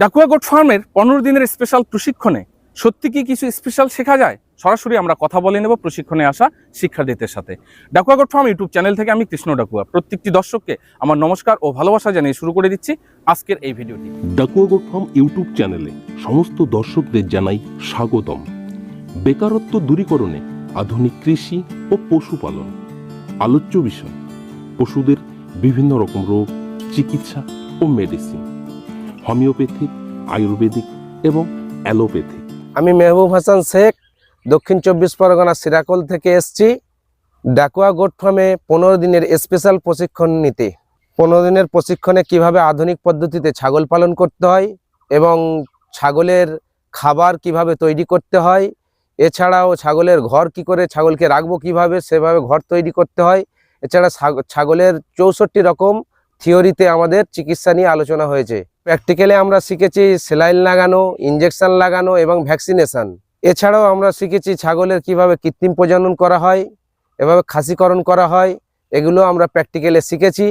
Dakua goat ফার্মের পনেরো দিনের স্পেশাল প্রশিক্ষণে সত্যি কি কিছু স্পেশাল শেখা যায়? সরাসরি আমরা কথা বলে নেব প্রশিক্ষণে আসা শিক্ষার্থীদের সাথে। Dakua goat farm YouTube channel থেকে আমি কৃষ্ণ ডাকুয়া। প্রত্যেকটি দর্শককে আমার নমস্কার ও ভালোবাসা জানিয়ে শুরু করে দিচ্ছি আজকের এই ভিডিওটি। ডাকুয়াগোট ফার্ম ইউটিউব চ্যানেলে সমস্ত দর্শকদের জানাই স্বাগতম। বেকারত্ব দূরীকরণে আধুনিক কৃষি ও পশুপালন। আলোচ্য বিষয়, পশুদের বিভিন্ন রকম রোগ, চিকিৎসা ও মেডিসিন হোমিওপ্যাথিক, আয়ুর্বেদিক এবং অ্যালোপ্যাথিক। আমি মেহবুব হাসান শেখ, দক্ষিণ চব্বিশ পরগনা সিরাকল থেকে এসছি। ডাকুয়া গোট ফার্মে পনেরো দিনের স্পেশাল প্রশিক্ষণ নিতে। পনেরো দিনের প্রশিক্ষণে কীভাবে আধুনিক পদ্ধতিতে ছাগল পালন করতে হয় এবং ছাগলের খাবার কীভাবে তৈরি করতে হয়, এছাড়াও ছাগলের ঘর কি করে ছাগলকে রাখব কীভাবে, সেভাবে ঘর তৈরি করতে হয়, এছাড়া ছাগ- ছাগলের চৌষট্টি রকম থিওরিতে আমাদের চিকিৎসা নিয়ে আলোচনা হয়েছে। প্র্যাকটিক্যালে আমরা শিখেছি সেলাইন লাগানো ইঞ্জেকশন লাগানো এবং ভ্যাকসিনেশন এছাড়াও আমরা শিখেছি ছাগলের কীভাবে কৃত্রিম প্রজনন করা হয়, এভাবে খাসিকরণ করা হয়, এগুলো আমরা প্র্যাকটিক্যালে শিখেছি।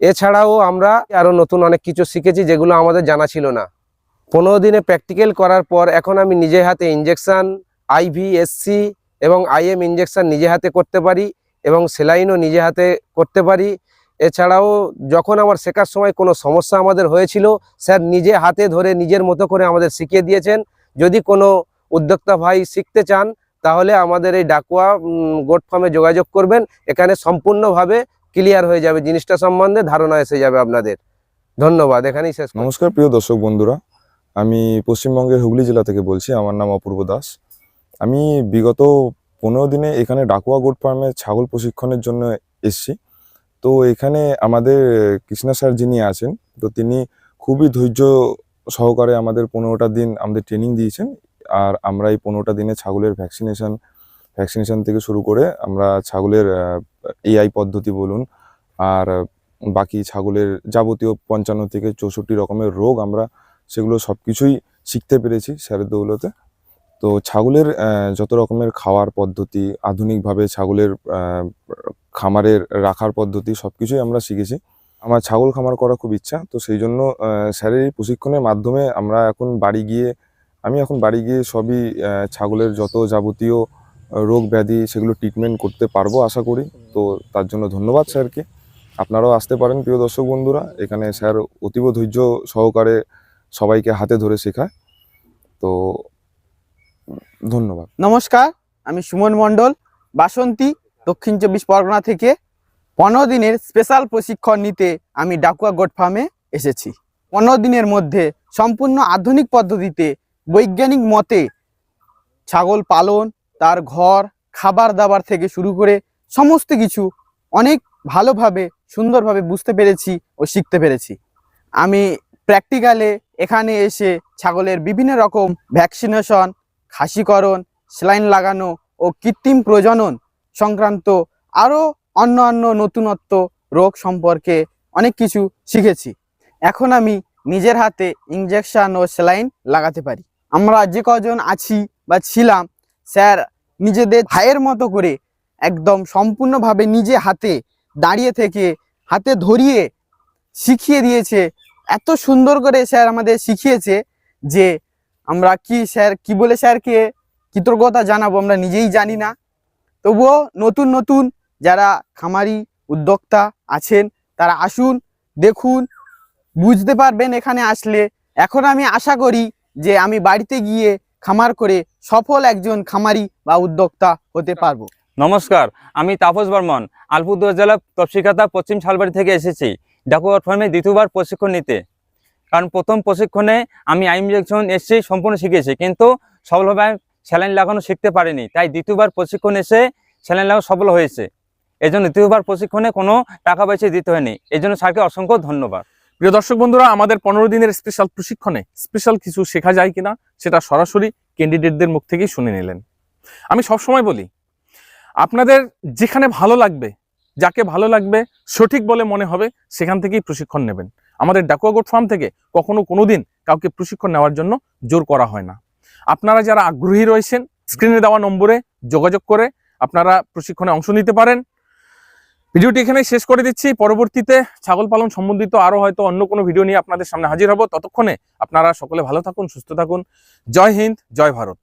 এছাড়াও আমরা আরও নতুন অনেক কিছু শিখেছি যেগুলো আমাদের জানা ছিল না। পনেরো দিনে প্র্যাকটিক্যাল করার পর এখন আমি নিজে হাতে ইঞ্জেকশন আইভি এসসি এবং আইএম ইঞ্জেকশন নিজে হাতে করতে পারি এবং সেলাইনও নিজে হাতে করতে পারি। এছাড়াও যখন আমার শেখার সময় কোনো সমস্যা আমাদের হয়েছিল, স্যার নিজে হাতে ধরে নিজের মতো করে আমাদের শিখিয়ে দিয়েছেন। যদি কোনো উদ্যোক্তা ভাই শিখতে চান, তাহলে আমাদের এই ডাকুয়া গোট ফার্মে যোগাযোগ করবেন। এখানে সম্পূর্ণভাবে ক্লিয়ার হয়ে যাবে জিনিসটা সম্বন্ধে, ধারণা এসে যাবে আপনাদের। ধন্যবাদ, এখানেই শেষ নমস্কার, প্রিয় দর্শক বন্ধুরা। আমি পশ্চিমবঙ্গের হুগলি জেলা থেকে বলছি, আমার নাম অপূর্ব দাস। আমি বিগত পনেরো দিনে এখানে ডাকুয়া গোট ফার্মে ছাগল প্রশিক্ষণের জন্য এসেছি। তো এখানে আমাদের কৃষ্ণা স্যার যিনি আছেন, তো তিনি খুবই ধৈর্য সহকারে আমাদের পনেরোটা দিন আমাদের ট্রেনিং দিয়েছেন। আর আমরা এই পনেরোটা দিনে ছাগলের ভ্যাকসিনেশন ভ্যাকসিনেশন থেকে শুরু করে আমরা ছাগলের এআই পদ্ধতি বলুন, আর বাকি ছাগলের যাবতীয় পঞ্চান্ন থেকে চৌষট্টি রকমের রোগ আমরা সেগুলো সব কিছুই শিখতে পেরেছি স্যারের দৌলতে। তো ছাগলের যত রকমের খাওয়ার পদ্ধতি, আধুনিকভাবে ছাগলের খামারের রাখার পদ্ধতি সব কিছুই আমরা শিখেছি। আমার ছাগল খামার করা খুব ইচ্ছা, তো সেই জন্য স্যারের প্রশিক্ষণের মাধ্যমে আমরা এখন বাড়ি গিয়ে, আমি এখন বাড়ি গিয়ে সবই ছাগলের যত যাবতীয় রোগ ব্যাধি সেগুলো ট্রিটমেন্ট করতে পারব আশা করি। তো তার জন্য ধন্যবাদ স্যারকে। আপনারাও আসতে পারেন প্রিয় দর্শক বন্ধুরা, এখানে স্যার অতীব ধৈর্য সহকারে সবাইকে হাতে ধরে শেখায়। তো, ধন্যবাদ। নমস্কার, আমি সুমন মণ্ডল, বাসন্তী। দক্ষিণ চব্বিশ পরগনা থেকে পনেরো দিনের স্পেশাল প্রশিক্ষণ নিতে আমি ডাকুয়া গোট ফার্মে এসেছি। পনেরো দিনের মধ্যে সম্পূর্ণ আধুনিক পদ্ধতিতে বৈজ্ঞানিক মতে ছাগল পালন, তার ঘর, খাবার দাবার থেকে শুরু করে সমস্ত কিছু অনেক ভালোভাবে, সুন্দরভাবে বুঝতে পেরেছি ও শিখতে পেরেছি। আমি প্র্যাকটিক্যালে এখানে এসে ছাগলের বিভিন্ন রকম ভ্যাকসিনেশন খাসিকরণ স্যালাইন লাগানো ও কৃত্রিম প্রজনন সংক্রান্ত আরও অন্য অন্য নতুনত্ব রোগ সম্পর্কে অনেক কিছু শিখেছি। এখন আমি নিজের হাতে ইঞ্জেকশান ও স্যালাইন লাগাতে পারি। আমরা যে কজন আছি বা ছিলাম, স্যার নিজেদের ভাইয়ের মতো করে একদম সম্পূর্ণভাবে নিজে হাতে দাঁড়িয়ে থেকে, হাতে ধরিয়ে শিখিয়ে দিয়েছে। এত সুন্দর করে স্যার আমাদের শিখিয়েছে যে আমরা কি স্যার, কি বলে স্যারকে কৃতজ্ঞতা জানাব আমরা নিজেই জানি না। তবুও নতুন নতুন যারা খামারি উদ্যোক্তা আছেন, তারা আসুন, দেখুন, বুঝতে পারবেন এখানে আসলে। এখন আমি আশা করি যে আমি বাড়িতে গিয়ে খামার করে সফল একজন খামারি বা উদ্যোক্তা হতে পারব। নমস্কার, আমি তাপস বর্মন, আলপুরদুয়ার জেলা তপসিকাতা পশ্চিম শালবাড়ি থেকে এসেছি। ডাকুয়ার ফার্মে দ্বিতীয়বার প্রশিক্ষণ নিতে। কারণ প্রথম প্রশিক্ষণে আমি আইম ইঞ্জেকশন এসেছি সম্পূর্ণ শিখেছি, কিন্তু সফলভাবে স্যালাইন লাগানো শিখতে পারেনি। তাই দ্বিতীয়বার প্রশিক্ষণ এসে স্যালাইন লাগানো সফল হয়েছে। এই জন্য দ্বিতীয়বার প্রশিক্ষণে কোনো টাকা পয়সা দিতে হয়নি। এই জন্য স্যারকে অসংখ্য ধন্যবাদ। প্রিয় দর্শক বন্ধুরা, আমাদের পনেরো দিনের স্পেশাল প্রশিক্ষণে স্পেশাল কিছু শেখা যায় কিনা সেটা সরাসরি ক্যান্ডিডেটদের মুখ থেকেই শুনে নিলেন। আমি সবসময় বলি, আপনাদের যেখানে ভালো লাগবে, যাকে ভালো লাগবে, সঠিক বলে মনে হবে, সেখান থেকেই প্রশিক্ষণ নেবেন। আমাদের ডাকুয়া গোট ফার্ম থেকে কখনো কোনো দিন কাউকে প্রশিক্ষণ নেওয়ার জন্য জোর করা হয় না। আপনারা যারা আগ্রহী রয়েছেন, স্ক্রিনে দেওয়া নম্বরে যোগাযোগ করে আপনারা প্রশিক্ষণে অংশ নিতে পারেন। ভিডিওটি এখানে শেষ করে দিচ্ছি। পরবর্তীতে ছাগল পালন সম্বন্ধিত আরও হয়তো অন্য কোনো ভিডিও নিয়ে আপনাদের সামনে হাজির হব। ততক্ষণে আপনারা সকলে ভালো থাকুন, সুস্থ থাকুন। জয় হিন্দ, জয় ভারত।